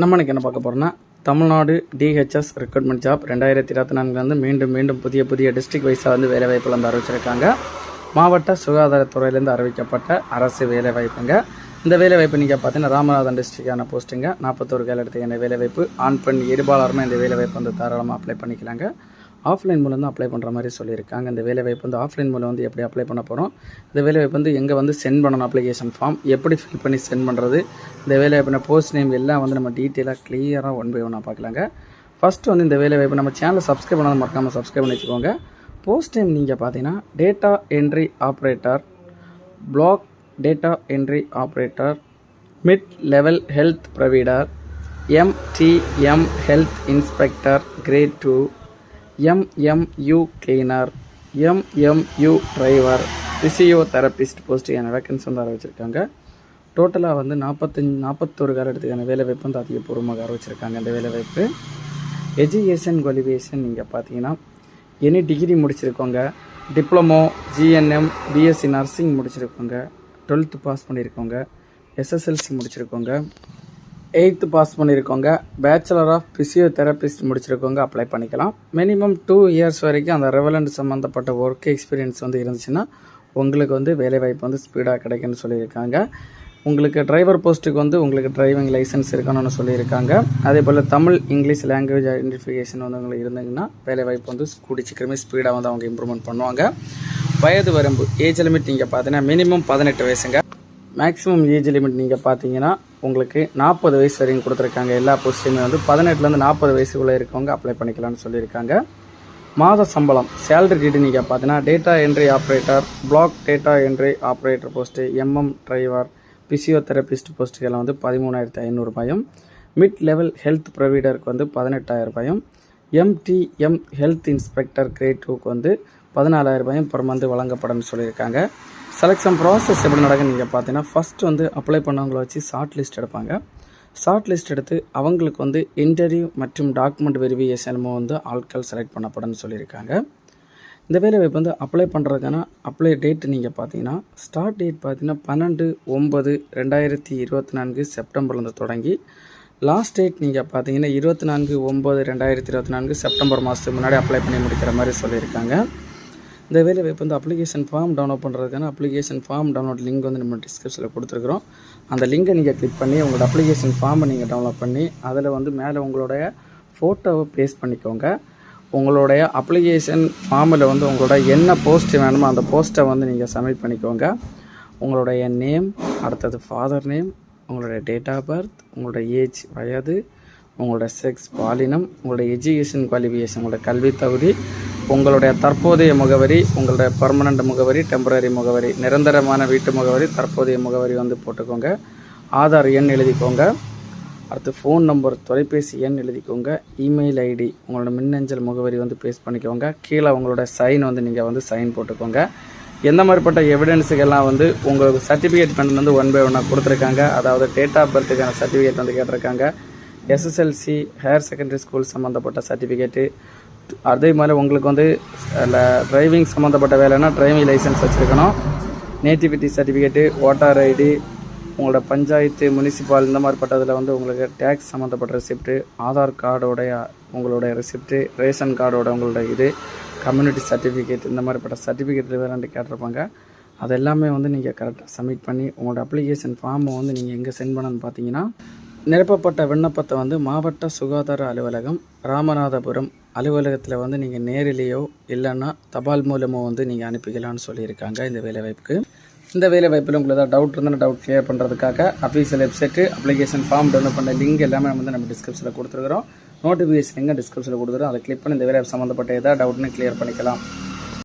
நம்ம இன்னைக்கு என்ன பார்க்க போகிறோம்னா தமிழ்நாடு டிஹெச்எஸ் ரெக்ரூட்மெண்ட் ஜாப் ரெண்டாயிரத்தி இருபத்தி நான்குலேருந்து மீண்டும் மீண்டும் புதிய புதிய டிஸ்ட்ரிக் வைஸாக வந்து வேலைவாய்ப்புகள் வந்து அறிவிச்சிருக்காங்க. மாவட்ட சுகாதாரத்துறையிலேருந்து அறிவிக்கப்பட்ட அரசு வேலைவாய்ப்புங்க இந்த வேலைவாய்ப்பு நீங்கள் பார்த்தீங்கன்னா ராமநாதன் டிஸ்ட்ரிக்டான போஸ்ட்டுங்க நாற்பத்தோரு கேள் எடுத்துக்கான வேலைவாய்ப்பு ஆண் பெண் இருபாலருமே இந்த வேலைவாய்ப்பு வந்து தாராளமாக அப்ளை பண்ணிக்கலாங்க. ஆஃப்லைன் மூலம் தான் அப்ளை பண்ணுற மாதிரி சொல்லியிருக்காங்க. இந்த வேலைவாய்ப்பு வந்து ஆஃப்லைன் மூலம் வந்து எப்படி அப்ளை பண்ண போகிறோம் இந்த வேலைவாய்ப்பு வந்து எங்கே வந்து சென்ட் பண்ணணும் அப்ளிகேஷன் ஃபார்ம் எப்படி ஃபில் பண்ணி சென்ட் பண்ணுறது இந்த வேலைவாய்ப்புனா போஸ்ட் நேம் எல்லாம் வந்து நம்ம டீட்டெயிலாக கிளியராக ஒன் பை ஒன்னாக பார்க்கலாங்க. ஃபஸ்ட்டு வந்து இந்த வேலைவாய்ப்பு நம்ம சேனலை சப்ஸ்கிரைப் பண்ணாத மறக்காமல் சப்ஸ்கிரைப் பண்ணி வச்சுக்கோங்க. போஸ்ட் நேம் நீங்கள் பார்த்தீங்கன்னா data entry operator block data entry operator mid level health provider MTM health inspector grade two MMU cleaner MMU driver physio therapist post என வேக்கன்ஸ் வந்து அறிவிச்சிருக்காங்க டோட்டலாக வந்து நாற்பத்தஞ்சு நாற்பத்தோரு காலத்துக்கான வேலைவாய்ப்பு வந்து அதிகபூர்வமாக அறிவிச்சிருக்காங்க இந்த வேலைவாய்ப்பு எஜுகேஷன் குவாலிஃபிகேஷன் நீங்கள் பார்த்தீங்கன்னா எனி டிகிரி முடிச்சிருக்கோங்க. டிப்ளமோ ஜிஎன்எம் பிஎஸ்சி நர்சிங் முடிச்சிருக்கோங்க. டுவெல்த்து பாஸ் பண்ணியிருக்கோங்க எஸ்எஸ்எல்சி முடிச்சிருக்கோங்க. எயித்து பாஸ் பண்ணியிருக்கோங்க பேச்சுலர் ஆஃப் ஃபிசியோதெரபிஸ்ட் முடிச்சிருக்கவங்க அப்ளை பண்ணிக்கலாம். மினிமம் டூ இயர்ஸ் வரைக்கும் அந்த ரெவலண்ட் சம்மந்தப்பட்ட ஒர்க் எக்ஸ்பீரியன்ஸ் வந்து இருந்துச்சுன்னா உங்களுக்கு வந்து வேலைவாய்ப்பு வந்து ஸ்பீடாக கிடைக்குன்னு சொல்லியிருக்காங்க. உங்களுக்கு டிரைவர் போஸ்ட்டுக்கு வந்து உங்களுக்கு டிரைவிங் லைசன்ஸ் இருக்கணும்னு சொல்லியிருக்காங்க. அதே போல் தமிழ் இங்கிலீஷ் லாங்குவேஜ் ஐடென்டிஃபிகேஷன் வந்து உங்களுக்கு இருந்தீங்கன்னா வேலைவாய்ப்பு வந்து கூடி சீக்கிரமே ஸ்பீடாக வந்து அவங்க இம்ப்ரூவ்மெண்ட் பண்ணுவாங்க. வயது வரம்பு ஏஜ் லிமிட் நீங்கள் பார்த்தீங்கன்னா மினிமம் பதினெட்டு வயசுங்க. மேக்ஸிமம் ஏஜ் லிமிட் நீங்கள் பார்த்தீங்கன்னா உங்களுக்கு நாற்பது வயசு வரைக்கும் கொடுத்துருக்காங்க. எல்லா போஸ்ட்டுமே வந்து பதினெட்டுலேருந்து நாற்பது வயசுக்குள்ளே இருக்கவங்க அப்ளை பண்ணிக்கலாம்னு சொல்லியிருக்காங்க. மாத சம்பளம் சேலரி டீட்டு நீங்கள் பார்த்தீங்கன்னா data entry operator block data entry operator post MM driver physiotherapist போஸ்ட்டுக்கெல்லாம் வந்து பதிமூணாயிரத்தி ஐநூறுபாயும் மிட் லெவல் ஹெல்த் ப்ரொவைடருக்கு வந்து பதினெட்டாயிரம் ரூபாயும் எம்டிஎம் ஹெல்த் இன்ஸ்பெக்டர் கிரேட் டூக்கு வந்து பதினாலாயிரரூபாயும் ரூபாயும் பெர் மந்த் வழங்கப்படும்னு சொல்லியிருக்காங்க. செலெக்ஷன் ப்ராசஸ் எப்படி நடக்குன்னு நீங்கள் பார்த்தீங்கன்னா ஃபஸ்ட் வந்து அப்ளை பண்ணவங்கள வச்சு ஷார்ட் லிஸ்ட் எடுப்பாங்க. ஷார்ட் லிஸ்ட் எடுத்து அவங்களுக்கு வந்து இன்டர்வியூ மற்றும் டாக்குமெண்ட் வெரிஃபிகேஷனுமோ வந்து ஆட்கள் செலக்ட் பண்ணப்படும்னு சொல்லியிருக்காங்க. இந்த வேலைவாய்ப்பு வந்து அப்ளை பண்ணுறதுக்கான அப்ளை டேட் நீங்கள் பார்த்தீங்கன்னா ஸ்டார்ட் டேட் பார்த்தீங்கன்னா பன்னெண்டு ஒம்பது ரெண்டாயிரத்தி இருபத்தி நான்கு செப்டம்பர்லேருந்து தொடங்கி லாஸ்ட் டேட் நீங்கள் பார்த்தீங்கன்னா இருபத்தி நான்கு ஒம்பது ரெண்டாயிரத்தி இருபத்தி நான்கு செப்டம்பர் மாதத்துக்கு முன்னாடி அப்ளை பண்ணி முடிக்கிற மாதிரி சொல்லியிருக்காங்க. இந்த வேலைவாய்ப்பு வந்து அப்ளிகேஷன் ஃபார்ம் டவுன்லோட் பண்ணுறதுக்கான அப்ளிகேஷன் ஃபார்ம் டவுன்லோட் லிங்க் வந்து நம்ம டிஸ்கிரிப்ஷனில் கொடுத்துருக்குறோம். அந்த லிங்கை நீங்கள் கிளிக் பண்ணி உங்களோட அப்ளிகேஷன் ஃபார்மை நீங்கள் டவுன்லோட் பண்ணி அதில் வந்து மேலே உங்களுடைய ஃபோட்டோவை பேஸ்ட் பண்ணிக்கோங்க. உங்களுடைய அப்ளிகேஷன் ஃபார்மில் வந்து உங்களோட என்ன போஸ்ட் வேணுமோ அந்த போஸ்ட்டை வந்து நீங்கள் சப்மிட் பண்ணிக்கோங்க. உங்களுடைய நேம் அடுத்தது ஃபாதர் நேம் உங்களுடைய டேட் ஆஃப் பர்த் உங்களோட ஏஜ் வயது உங்களோட செக்ஸ் பாலினம் உங்களோட எஜுகேஷன் குவாலிஃபிகேஷன் உங்களோட கல்வி தகுதி உங்களுடைய தற்போதைய முகவரி உங்களுடைய பர்மனண்ட் முகவரி டெம்பரரி முகவரி நிரந்தரமான வீட்டு முகவரி தற்போதைய முகவரி வந்து போட்டுக்கோங்க. ஆதார் எண் எழுதிக்கோங்க. அடுத்து ஃபோன் நம்பர் தொலைபேசி எண் எழுதிக்கோங்க. இமெயில் ஐடி உங்களோட மின்னஞ்சல் முகவரி வந்து பேஸ்ட் பண்ணிக்கோங்க. கீழே உங்களோட சைன் வந்து நீங்கள் வந்து சைன் போட்டுக்கோங்க. எந்த மாதிரிப்பட்ட எவிடன்ஸுக்கெல்லாம் வந்து உங்களுக்கு சர்டிஃபிகேட் பண்ண வந்து ஒன் பை ஒன்னாக கொடுத்துருக்காங்க? அதாவது டேட் ஆஃப் பர்த்துக்கான சர்டிஃபிகேட் வந்து கேட்டிருக்காங்க. எஸ்எஸ்எல்சி ஹையர் செகண்டரி ஸ்கூல் சம்மந்தப்பட்ட சர்டிஃபிகேட்டு அதே மாதிரி உங்களுக்கு வந்து டிரைவிங் சம்மந்தப்பட்ட வேலைன்னா டிரைவிங் லைசன்ஸ் வச்சுருக்கணும். நேட்டிவிட்டி சர்டிஃபிகேட்டு ஓட்டார் ஐடி உங்களோட பஞ்சாயத்து முனிசிபால் இந்த மாதிரி பட்டதில் வந்து உங்களுக்கு டேக்ஸ் சம்மந்தப்பட்ட ரெசிப்ட்டு ஆதார் கார்டோடைய உங்களுடைய ரெசிப்ட்டு ரேஷன் கார்டோட உங்களோட இது கம்யூனிட்டி சர்டிஃபிகேட் இந்த மாதிரிப்பட்ட சர்டிஃபிகேட் வேறு கேட்டிருப்பாங்க. அது எல்லாமே வந்து நீங்கள் கரெக்டாக சப்மிட் பண்ணி உங்களோட அப்ளிகேஷன் ஃபார்மை வந்து நீங்கள் எங்கே சென்ட் பண்ணணும்னு பார்த்தீங்கன்னா நிரப்பப்பட்ட விண்ணப்பத்தை வந்து மாவட்ட சுகாதார அலுவலகம் ராமநாதபுரம் அலுவலகத்தில் வந்து நீங்கள் நேரிலேயோ இல்லைன்னா தபால் மூலமோ வந்து நீங்கள் அனுப்பிக்கலாம்னு சொல்லியிருக்காங்க இந்த வேலைவாய்ப்புக்கு இந்த வேலைவாய்ப்பில் உங்களுக்கு ஏதாவது டவுட் இருந்தால் டவுட் கிளியர் பண்ணுறதுக்காக official website application form download பண்ண லிங்க் எல்லாமே வந்து நம்ம டிஸ்கிரிப்ஷனில் கொடுத்துருக்குறோம். நோட்டிஃபிகேஷன் லிங்க் டிஸ்கிரிப்ஷனில் கொடுத்துருக்கோம்? அதை கிளிக் பண்ணி இந்த வேலை சம்மந்தப்பட்ட ஏதாவது டவுட்னு கிளியர் பண்ணிக்கலாம்.